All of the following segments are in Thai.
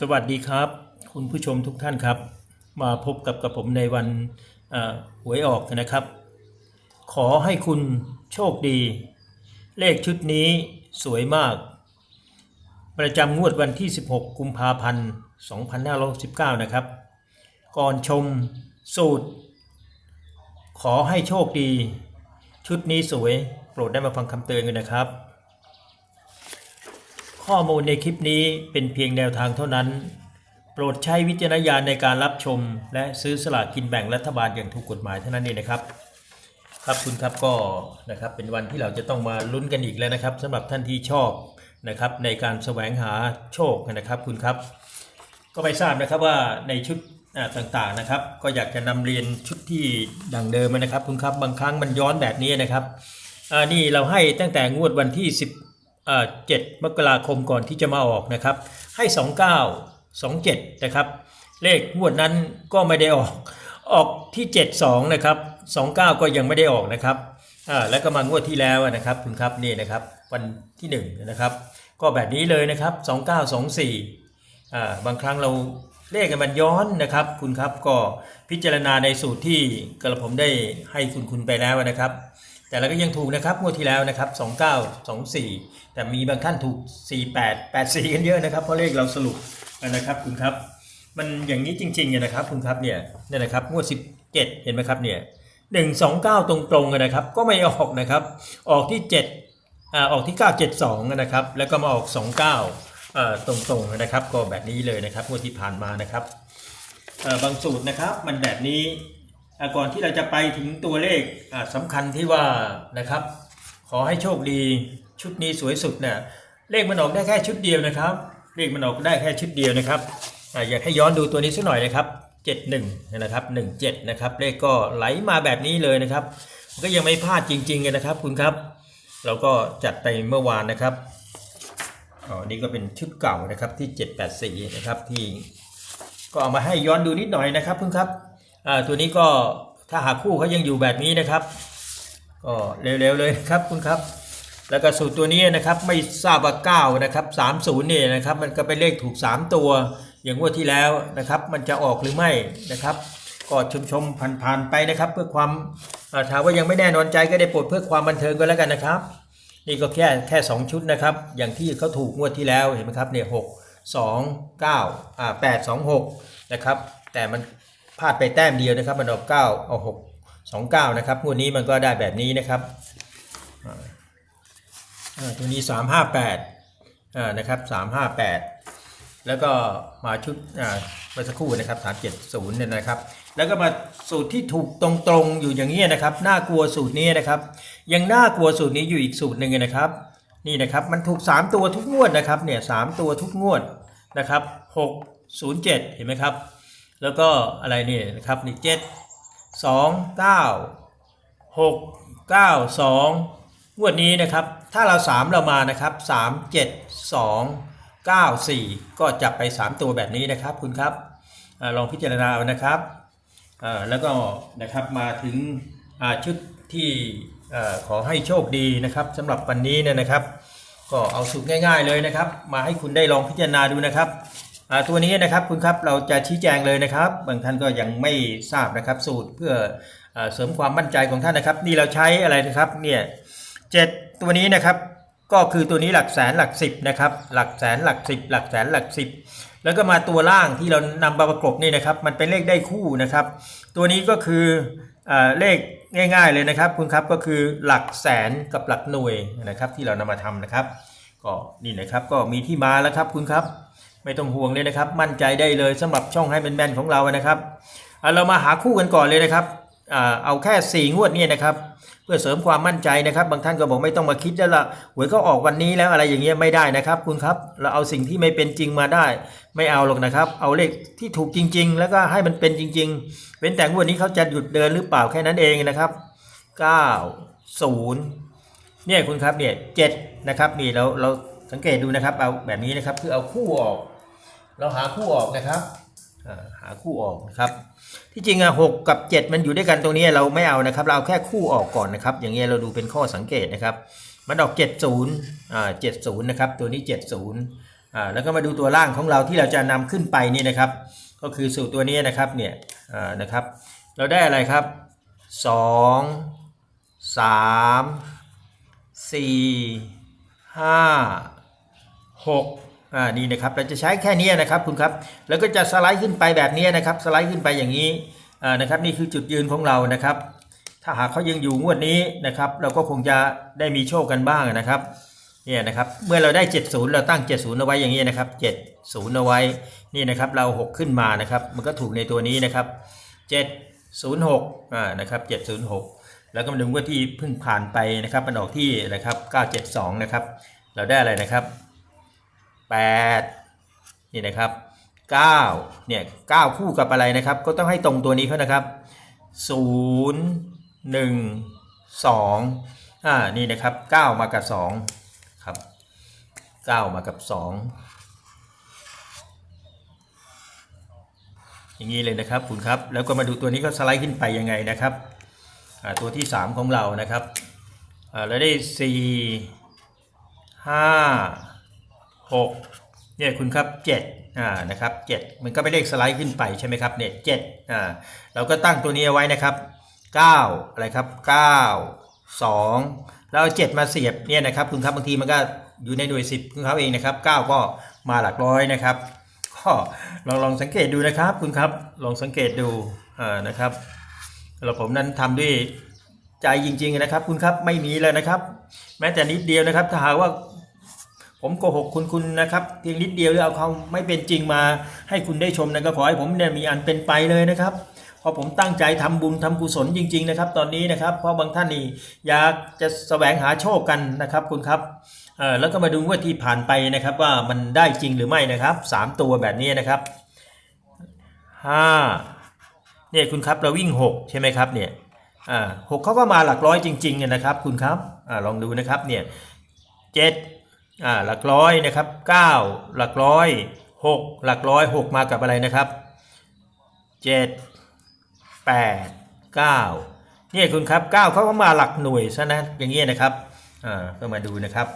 สวัสดีครับ คุณผู้ชมทุกท่านครับ มาพบกับกับผมในวันหวยออกนะครับ ขอให้คุณโชคดี เลขชุดนี้สวยมาก ประจำงวดวันที่ 16 กุมภาพันธ์2569นะครับ ก่อนชมสูตร ขอให้โชคดี ชุดนี้สวย โปรดได้มาฟังคำเตือนกันนะครับ ข้อมูลในคลิปนี้เป็นเพียงแนวทางเท่านั้น โปรดใช้วิจารณญาณในการรับชม และซื้อสลากกินแบ่งรัฐบาลอย่างถูกกฎหมายเท่านั้นเองนะครับ ครับคุณครับก็นะครับเป็นวันที่เราจะต้องมาลุ้นกันอีกแล้วนะครับสำหรับท่านที่ชอบนะครับในการแสวงหาโชคนะครับคุณครับ ก็ไม่ทราบนะครับว่าในชุดต่างๆนะครับ ก็อยากจะนำเรียนชุดที่ดังเดิมนะครับ คุณครับบางครั้งมันย้อนแบบนี้นะครับนี่เราให้ตั้งแต่งวดวันที่ 10อ่า7มกราคมก่อนที่จะมาออกนะครับ ให้ 29 27 นะครับ เลขงวดนั้นก็ไม่ได้ออกออกที่ 72 นะครับ 29 ก็ยังไม่ได้ออกนะครับอ่าแล้วก็มางวดที่แล้วนะครับคุณครับนี่นะครับวันที่ 1 นะครับ ก็แบบนี้เลยนะครับ 2924อ่าบางครั้งเราเลขกันมันย้อนนะครับ คุณครับก็พิจารณาในสูตรที่กระผมได้ให้คุณคุณไปแล้วนะครับ แต่เราก็ยังถูกนะครับงวดที่แล้วนะครับ29 24 แต่มีบางท่านถูก 48 84 กันเยอะนะครับเพราะเลขเราสรุปนะครับคุณครับ มันอย่างนี้จริงๆเนี่ยนะครับคุณครับเนี่ยเนี่ยนะครับงวด 17 เห็นไหมครับเนี่ย129ตรงๆกันนะครับ ก็ไม่ออกนะครับ ออกที่7อ่าออกที่972นะครับ แล้วก็มาออก29อ่าตรงๆนะครับ ก็แบบนี้เลยนะครับงวดที่ผ่านมานะครับบางสูตรนะครับ มันแบบนี้ ก่อนที่เราจะไปถึงตัวเลขสำคัญที่ว่านะครับ ขอให้โชคดีชุดนี้สวยสุดเนี่ยเลขมันออกได้แค่ชุดเดียวนะครับ เลขมันออกได้แค่ชุดเดียวนะครับออยากให้ย้อนดูตัวนี้สักหน่อยนะครับ71นะครับ17นะครับเลขก็ไหลมาแบบนี้เลยนะครับก็ยังไม่พลาดจริงๆเลยนะครับ คุณครับ เราก็จัดไปเมื่อวานนะครับอ๋อนี่ก็เป็นชุดเก่านะครับที่ 784นะครับที่ก็เอามาให้ย้อนดูนิดหน่อยนะครับคุณครับ ตัวนี้ก็ถ้าหากคู่เขายังอยู่แบบนี้นะครับ ก็เร็วๆเลยครับคุณครับ แล้วก็สูตรตัวนี้นะครับไม่ทราบว่า9นะครับ30เนี่ยนะครับมันก็เป็นเลขถูก 3 ตัว อย่างงวดที่แล้วนะครับ มันจะออกหรือไม่นะครับก็ชมชมผ่านๆไปนะครับ เพื่อความถามว่ายังไม่แน่นอนใจก็ได้โปรดเพื่อความบันเทิงก็แล้วกันนะครับ นี่ก็แค่แค่ 2 ชุดนะครับ อย่างที่เขาถูกงวดที่แล้วเห็นไหมครับเนี่ยหกสองเก้าอ่าแปดสองหกนะครับ แต่มัน พลาดไปแต้มเดียวนะครับมันออกเก้าเอาหกสองเก้านะครับงวดนี้มันก็ได้แบบนี้นะครับอ่าตัวนี้358อ่านะครับ358แล้วก็มาชุดอ่าเมื่อสักครู่นะครับ370เนี่ยนะครับ แล้วก็มาสูตรที่ถูกตรงๆอยู่อย่างนี้นะครับน่ากลัวสูตรนี้นะครับ ยังน่ากลัวสูตรนี้อยู่อีกสูตรหนึ่งนะครับ นี่นะครับมันถูก 3 ตัวทุกงวดนะครับเนี่ยสามตัวทุกงวดนะครับ607 เห็นไหมครับ แล้วก็อะไรนี่นะครับนี่7 2 9 6 9 2งเก้าหกเก้าสองมวดนี้นะครับ ถ้าเรา3เรามานะครับ3 7 2 9 4ก็จับไป3ตัวแบบนี้นะครับคุณครับอลองพิจารณาเอานะครับแล้วก็นะครับมาถึงชุดที่ขอให้โชคดีนะครับสำหรับวันนี้เนี่ยนะครับ ก็เอาสูตรง่าย ๆเลยนะครับ มาให้คุณได้ลองพิจารณาดูนะครับ ตัวนี้นะครับคุณครับเราจะชี้แจงเลยนะครับ บางท่านก็ยังไม่ทราบนะครับสูตรเพื่ออเสริมความมั่นใจของท่านนะครับ นี่เราใช้อะไรนะครับเนี่ยเจ็ดตัวนี้นะครับก็คือตัวนี้หลักแสนหลักสิบนะครับหลักแสนหลักสิบหลักแสนหลักสิบแล้วก็มาตัวล่างที่เรานำมาประกบนี่นะครับมันเป็นเลขได้คู่นะครับ ตัวนี้ก็คืออเลขง่าย ๆเลยนะครับ คุณครับก็คือหลักแสนกับหลักหน่วยนะครับที่เรานำมาทำนะครับ ก็นี่นะครับก็มีที่มาแล้วครับคุณครับ ไม่ต้องห่วงเลยนะครับ มั่นใจได้เลยสำหรับช่องให้เป็นแมนๆของเรานะครับอะเรามาหาคู่กันก่อนเลยนะครับเอาแค่ 4 งวดนี่นะครับเพื่อเสริมความมั่นใจนะครับ บางท่านก็บอกไม่ต้องมาคิดแล้วละหวยก็ออกวันนี้แล้วอะไรอย่างเงี้ยไม่ได้นะครับ คุณครับ เราเอาสิ่งที่ไม่เป็นจริงมาได้ ไม่เอาหรอกนะครับ เอาเลขที่ถูกจริง ๆ แล้วก็ให้มันเป็นจริง ๆ เป็นแต่งวดนี้เขาจะหยุดเดินหรือเปล่าแค่นั้นเองนะครับ 9 0เนี่ยคุณครับเนี่ยเจ็ดนะครับนี่เราเราสังเกตดูนะครับ เอาแบบนี้นะครับคือเอาคู่ออก เราหาคู่ออกนะครับหาคู่ออกนะครับที่จริงอะหกกับ 7 มันอยู่ด้วยกันตรงนี้เราไม่เอานะครับ เราเอาแค่คู่ออกก่อนนะครับ อย่างเงี้ยเราดูเป็นข้อสังเกตนะครับมันออก 70อ่า70 นะครับ ตัวนี้ 70อ่าแล้วก็มาดูตัวล่างของเราที่เราจะนำขึ้นไปนี่นะครับ ก็คือสูตรตัวนี้นะครับเนี่ยอ่านะครับ เราได้อะไรครับ 2 3 4 5 6 อ่านี่นะครับเราจะใช้แค่นี้นะครับคุณครับแล้วก็จะสไลด์ขึ้นไปแบบนี้นะครับสไลด์ขึ้นไปอย่างนี้อ่านะครับนี่คือจุดยืนของเรานะครับ ถ้าหากเขายังอยู่งวดนี้นะครับเราก็คงจะได้มีโชคกันบ้างนะครับเนี่ยนะครับเมื่อเราได้ 70 เราตั้ง 70 เอาไว้อย่างนี้นะครับ 70 เอาไว้นี่นะครับเรา 6 ขึ้นมานะครับ มันก็ถูกในตัวนี้นะครับ 706อ่านะครับ706 แล้วก็มาดูว่าที่เพิ่งผ่านไปนะครับมันออกที่นะครับ 972 นะครับ เราได้อะไรนะครับ 8นี่นะครับ9เนี่ย9คู่กับอะไรนะครับ ก็ต้องให้ตรงตัวนี้เขานะครับ 0 1 2อ่านี่นะครับ9มากับ2ครับ9มากับ 2 อย่างนี้เลยนะครับคุณครับ แล้วก็มาดูตัวนี้ก็สไลด์ขึ้นไปยังไงนะครับตัวที่ 3 ของเรานะครับอ่าแล้วได้ 4 5 6เนี่ยคุณครับ7อ่านะครับ7มันก็เป็นเลขสไลด์ขึ้นไปใช่ไหมครับเนี่ย7อ่าเราก็ตั้งตัวนี้เอาไว้นะครับ9อะไรครับ9 2แล้วเอา7มาเสียบเนี่ยนะครับคุณครับบางทีมันก็อยู่ในหน่วย10ของเขาเองนะครับ9ก็มาหลักร้อยนะครับก็ลองลองสังเกตดูนะครับคุณครับลองสังเกตดูอ่านะครับแล้วผมนั้นทำด้วยใจจริงๆนะครับ คุณครับไม่มีเลยนะครับ แม้แต่นิดเดียวนะครับถ้าหากว่า ผมโกหกคุณคุณนะครับเพียงนิดเดียวหรือเอาเขาไม่เป็นจริงมาให้คุณได้ชมนะก็ขอให้ผมเนี่ยมีอันเป็นไปเลยนะครับพราะผมตั้งใจทำบุญทำกุศลจริง ๆ นะครับ ตอนนี้นะครับ เพราะบางท่านนี่อยากจะแสวงหาโชคกันนะครับคุณครับเออแล้วก็มาดูว่าที่ผ่านไปนะครับ ว่ามันได้จริงหรือไม่นะครับสามตัวแบบนี้นะครับห้าเนี่ยคุณครับเราวิ่งหกใช่ไหมครับเนี่ยอ่าหกเขาก็มาหลักร้อยจริงๆนะครับ คุณครับอ่าลองดูนะครับเนี่ยเจ็ด อ่าหลักร้อยนะครับ 9 หลักร้อย 6 หลักร้อย 6 มากับอะไรนะครับ 7 8 9เนี่ยคุณครับ 9เขาก็มาหลักหน่วยซะนะอย่างเงี้ยนะครับอ่าก็มาดูนะครับ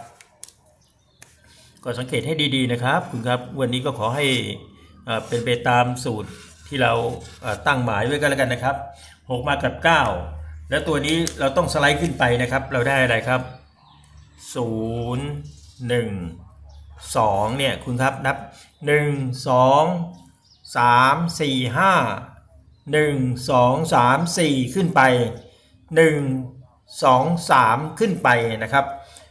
ก็สังเกตให้ดีๆนะครับ คุณครับวันนี้ก็ขอให้อ่าเป็นไปตามสูตรที่เราตั้งหมายไว้กันแล้วกันนะครับ 6 มากับ 9 แล้วตัวนี้เราต้องสไลด์ขึ้นไปนะครับ เราได้อะไรครับศูนย์ หนึ่งสองเนี่ยคุณครับนับหนึ่งสองสามสี่ห้าหนึ่งสองสามสี่ขึ้นไปหนึ่งสองสามขึ้นไปนะครับ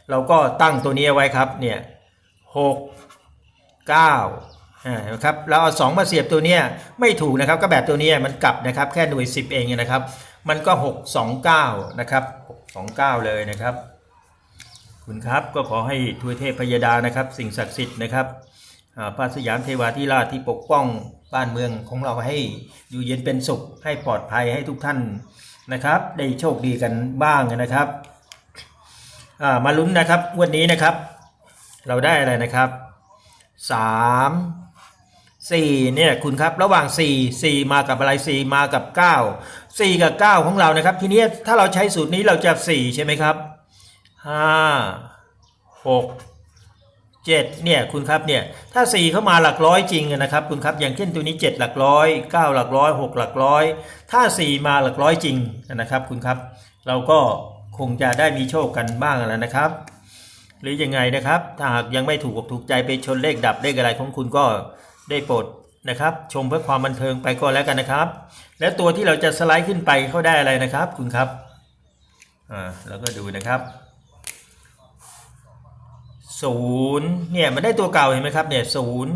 เราก็ตั้งตัวนี้ไว้ครับเนี่ยหกเก้าอ่านะครับเราเอาสองมาเสียบตัวเนี้ยไม่ถูกนะครับ ก็แบบตัวเนี้ยมันกลับนะครับแค่หน่วยสิบเองนะครับ มันก็หกสองเก้านะครับหกสองเก้าเลยนะครับ คุณครับก็ขอให้ทวยเทพพยดานะครับ สิ่งศักดิ์สิทธิ์นะครับพระสยามเทวาธิราชที่ปกป้องบ้านเมืองของเราให้อยู่เย็นเป็นสุขให้ปลอดภัยให้ทุกท่านนะครับ ได้โชคดีกันบ้างนะครับมาลุ้นนะครับวันนี้นะครับ เราได้อะไรนะครับสามสี่เนี่ยคุณครับระหว่าง4 4มากับอะไร4มากับ9 4กับ9ของเรานะครับ ทีนี้ถ้าเราใช้สูตรนี้เราจะ4ใช่ไหมครับ ห้าหกเจ็ดเนี่ยคุณครับเนี่ยถ้าสี่เข้ามาหลักร้อยจริงนะครับคุณครับอย่างเช่นตัวนี้เจ็ดหลักร้อยเก้าหลักร้อยหกหลักร้อยถ้าสี่มาหลักร้อยจริงนะครับคุณครับ เราก็คงจะได้มีโชคกันบ้างแล้วนะครับ หรือยังไงนะครับถ้าหากยังไม่ถูกอกถูกใจไปชนเลขดับเลขอะไรของคุณก็ได้โปรดนะครับ ชมเพื่อความบันเทิงไปก็แล้วกันนะครับ และตัวที่เราจะสไลด์ขึ้นไปเขาได้อะไรนะครับ คุณครับอ่าแล้วก็ดูนะครับ ศูนย์เนี่ยมันได้ตัวเก่าเห็นไหมครับเนี่ยศูนย์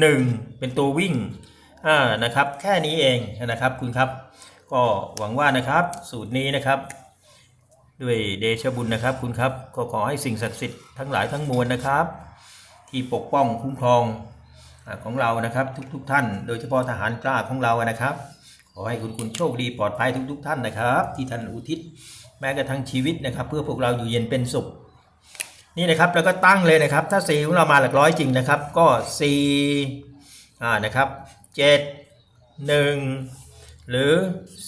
หนึ่งเป็นตัววิ่งอ่านะครับแค่นี้เองนะครับคุณครับ ก็หวังว่านะครับสูตรนี้นะครับ ด้วยเดชบุญนะครับคุณครับก็ขอให้สิ่งศักดิ์สิทธิ์ทั้งหลายทั้งมวลนะครับ ที่ปกป้องคุ้มครองอของเรานะครับทุกๆทท่าน โดยเฉพาะทหารกล้าของเรานะครับ ขอให้คุณคุณโชคดีปลอดภัยทุกๆท่านนะครับ ที่ท่านอุทิศแม้กระทั่งชีวิตนะครับ เพื่อพวกเราอยู่เย็นเป็นสุข นี่นะครับแล้วก็ตั้งเลยนะครับ ถ้า4ของเรามาหลักร้อยจริงนะครับ ก็4อ่านะครับ7 1 หรือ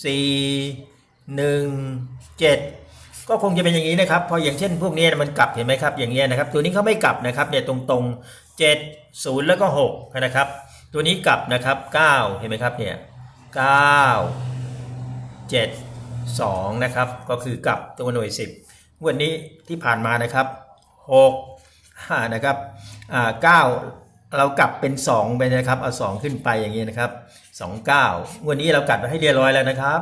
4 1 7 ก็คงจะเป็นอย่างนี้นะครับ พออย่างเช่นพวกนี้มันกลับเห็นไหมครับอย่างเงี้ยนะครับ ตัวนี้เขาไม่กลับนะครับเนี่ยตรงๆ 7 0 แล้วก็6นะครับ ตัวนี้กลับนะครับ 9 เห็นไหมครับเนี่ย9 7 2นะครับก็คือกลับตัวหน่วย 10 วันนี้ที่ผ่านมานะครับ 6นะครับอ่า9เรากลับเป็น 2 ไปนะครับ เอา 2 ขึ้นไปอย่างนี้นะครับ 29 วันนี้เรากัดไว้ให้เรียบร้อยแล้วนะครับ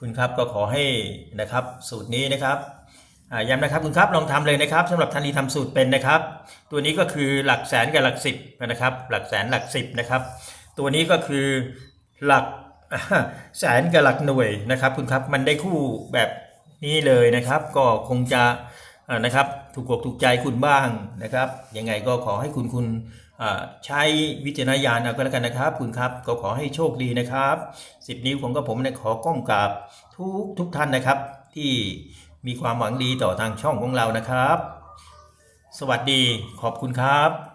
คุณครับก็ขอให้นะครับสูตรนี้นะครับย้ำนะครับคุณครับลองทำเลยนะครับสำหรับทันที่ทำสูตรเป็นนะครับ ตัวนี้ก็คือหลักแสนกับหลักสิบนะครับ หลักแสนหลักสิบนะครับ ตัวนี้ก็คือหลักแสนกับหลักหน่วยนะครับ คุณครับมันได้คู่แบบนี้เลยนะครับ ก็คงจะ นะครับถูกอกถูกใจคุณบ้างนะครับยังไงก็ขอให้คุณคุณใช้วิจารณญาณเอาก็แล้วกันนะครับ คุณครับก็ขอให้โชคดีนะครับสิบนิ้วของกับผมนะขอก้มกราบทุกทุกท่านนะครับ ที่มีความหวังดีต่อทางช่องของเรานะครับ สวัสดีขอบคุณครับ